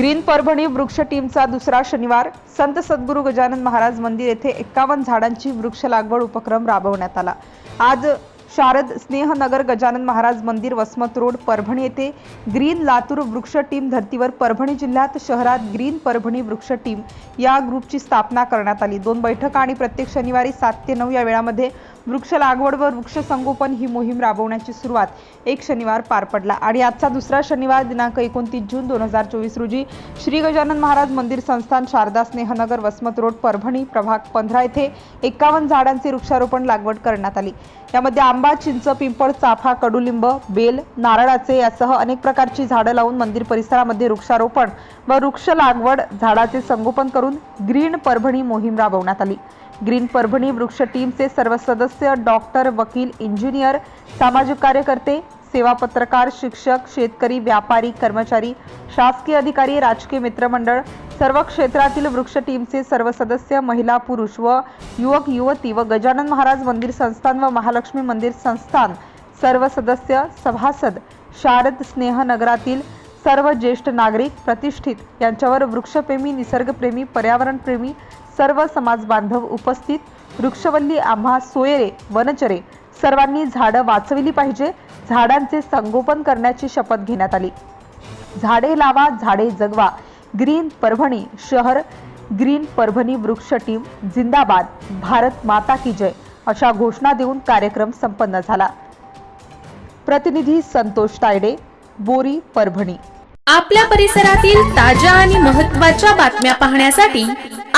Green Parbhani वृक्ष टीमचा दुसरा शनिवार. संत सद्गुरू गजानन महाराज मंदिर येथे एक्कावन्न झाडांची वृक्ष लागवड उपक्रम राबवण्यात आला. आज शारद स्नेहनगर गजानन महाराज मंदिर वसमत रोड परभणी येथे ग्रीन लातूर वृक्ष टीम धर्तीवर परभणी जिल्ह्यात शहरात ग्रीन परभणी वृक्ष टीम या ग्रुपची स्थापना करण्यात आली. दोन बैठका आणि प्रत्येक शनिवारी सात ते नऊ या वेळामध्ये वृक्ष लागवड व वृक्ष संगोपन ही मोहीम राबवण्याची सुरुवात एक शनिवार पार पडला. आणि आजचा दुसरा शनिवार दिनांक एकोणतीस जून दोन हजार चोवीस रोजी श्री गजानन महाराज मंदिर संस्थान शारदा स्नेहनगर वसमत रोड परभणी प्रभाग पंधरा येथे एकावन्न झाडांचे वृक्षारोपण लागवड करण्यात आली. यामध्ये आंबा चिंच पिंपळ चाफा कडुलिंब बेल नारळाचे यासह अनेक प्रकारची झाडं लावून मंदिर परिसरामध्ये वृक्षारोपण व वृक्ष लागवड झाडाचे संगोपन करून ग्रीन परभणी मोहीम राबवण्यात आली. ग्रीन परभणी वृक्ष टीमचे सर्व सदस्य डॉक्टर वकील इंजिनियर सामाजिक कार्यकर्ते सेवा पत्रकार शिक्षक शेतकरी व्यापारी कर्मचारी शासकीय अधिकारी राजकीय मित्रमंडळ सर्व क्षेत्रातील वृक्ष टीमचे सर्व सदस्य महिला पुरुष व युवक युवती व गजानन महाराज मंदिर संस्थान व महालक्ष्मी मंदिर संस्थान सर्व सदस्य सभासद शारद स्नेह नगरातील सर्व ज्येष्ठ नागरिक प्रतिष्ठित. यांच्यावर वृक्षप्रेमी निसर्गप्रेमी पर्यावरणप्रेमी सर्व समाज बांधव उपस्थित वृक्षवल्ली आम्हा सोयरे वनचरे सर्वांनी झाडं वाचविली पाहिजे झाडांचे संगोपन करण्याची शपथ घेण्यात आली. झाडे लावा झाडे जगवा. ग्रीन परभणी शहर ग्रीन परभणी वृक्ष टीम जिंदाबाद. भारत माता की जय. अशा घोषणा देऊन कार्यक्रम संपन्न झाला. प्रतिनिधी संतोष तायडे बोरी परभणी. आपल्या परिसरातील ताज्या आणि महत्त्वाच्या बातम्या पाहण्यासाठी